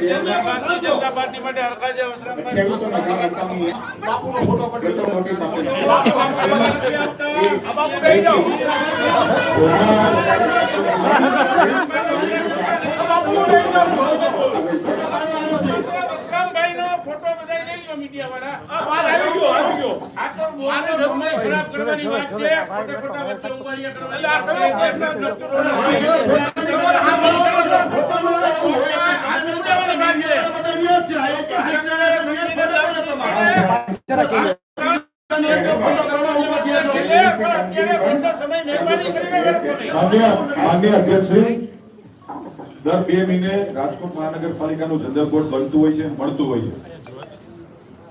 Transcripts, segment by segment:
Chairman Bharatiya Janata party માટે હરખાજે વસરામભાઈ બાપુનો photo બાપુ લઈ જાઓ. આ બાપુ લઈ જાઓ. ફોટો બધાય લઈ લો મીડિયાવાળા. આ આવી ગયો આવી ગયો. આ તો બોલને ધર્મને ખરાબ કરવાની વાત છે. ખોટે ખોટા વચ્ચે કરવાની આ દર બે મહિને રાજકોટ મહાનગરપાલિકાનું જનરલ બોર્ડ બનતું હોય છે મળતું હોય છે.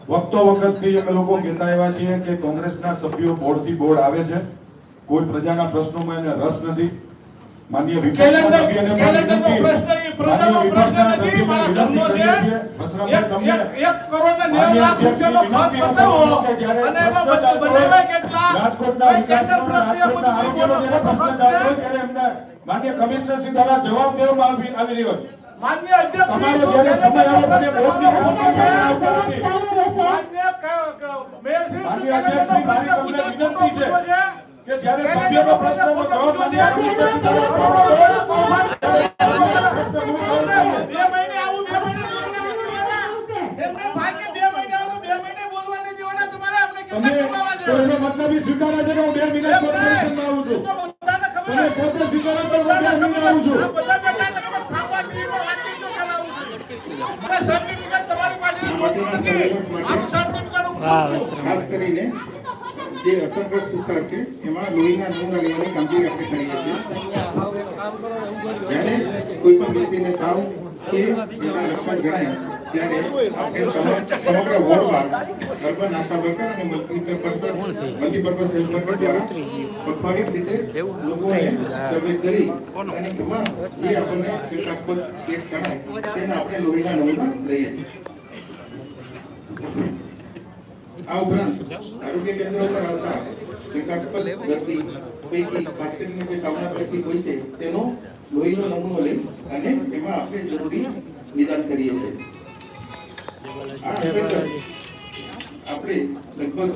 વખતો વખતથી અમે લોકો કહેતા એવા છીએ કે કોંગ્રેસના સભ્યો બોર્ડથી બોર્ડ આવે છે. કોઈ પ્રજાના પ્રશ્નોમાં એને રસ નથી. માન્ય માન્ય કમિશનરશ્રી દ્વારા જવાબ દેવામાં આવી આવી રહ્યો છે. માન્ય અધ્યક્ષ તમારે જ્યારે સમય આવે ત્યારે નથી. માન્ય મેયર શ્રી માન્ય અધ્યક્ષ શ્રી વિનંતી છે. કે જ્યારે સભ્યનો પ્રશ્નનો પ્રશ્ન જવાબ પૂછો માન્ય છે? બે મહિને આવું બે મહિને નથી દેવાના. એમને ભાઈ કે બે મહિને આવું તો બે મહિને બોલવા નથી દેવાના તમારે અમને તમે કેટલા કમાવા છે તો મતલબ સ્વીકારે છે કે હું બે મિનિટ એમ કોર્પોરેશનમાં આવું છું તો બધાને ખબર તમે પોતે સ્વીકારો તો હું બે બધાને આવું છું આ બધા બેઠા એટલે ખબર છાપા વાંચી તો ચલાવું છું. હવે સર્ટિફિકેટ તમારી પાસે જોતું નથી. મારું સર્ટિફિકેટ હું ખાસ કરીને જે અસરગ્રસ્ત વિસ્તાર છે, એમાં લોહીના નમૂના લેવાની કામગીરી આપણે કરીએ છીએ જ્યારે કોઈ પણ વ્યક્તિને તાવ કે એના લક્ષણ જણાય ત્યારે રીતે લોકોને સર્વે આપણે લોહીના નમૂના લઈએ છીએ. આ ઉપરાંત આરોગ્ય કેન્દ્ર ઉપર આવતા શંકાસ્પદ દર્દી પૈકી ખાસ કરીને દર્દી હોય છે, તેનો લોહીનો નમૂનો લઈ અને તેમાં આપણે જરૂરી નિદાન કરીએ છીએ. આપણે લગભગ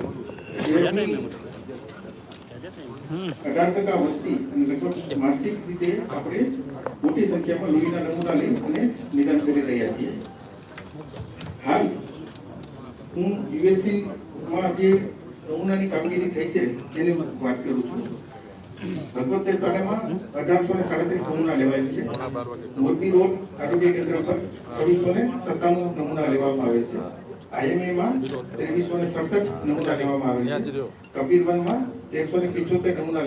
અઢાર ટકા વસ્તી અને લગભગ માસિક રીતે આપણે મોટી સંખ્યામાં લોહીના નમૂના લઈ અને નિદાન કરી રહ્યા છીએ. હાલ હું યુએસસી માં જે નમૂનાની કામગીરી થઈ છે એની વાત કરું છું. લગભગ તે તાલેમાં અઢારસો ને સાડત્રીસ નમૂના લેવાયેલ છે. મોરબી રોડ આરોગ્ય કેન્દ્ર પર છવ્વીસો ને સત્તાણું નમૂના લેવામાં આવે છે. આઈએમએમાં ત્રેવીસો ને સડસઠ નમૂના લેવામાં આવે છે. કબીરવનમાં તેરસો ને પિચોતેર નમૂના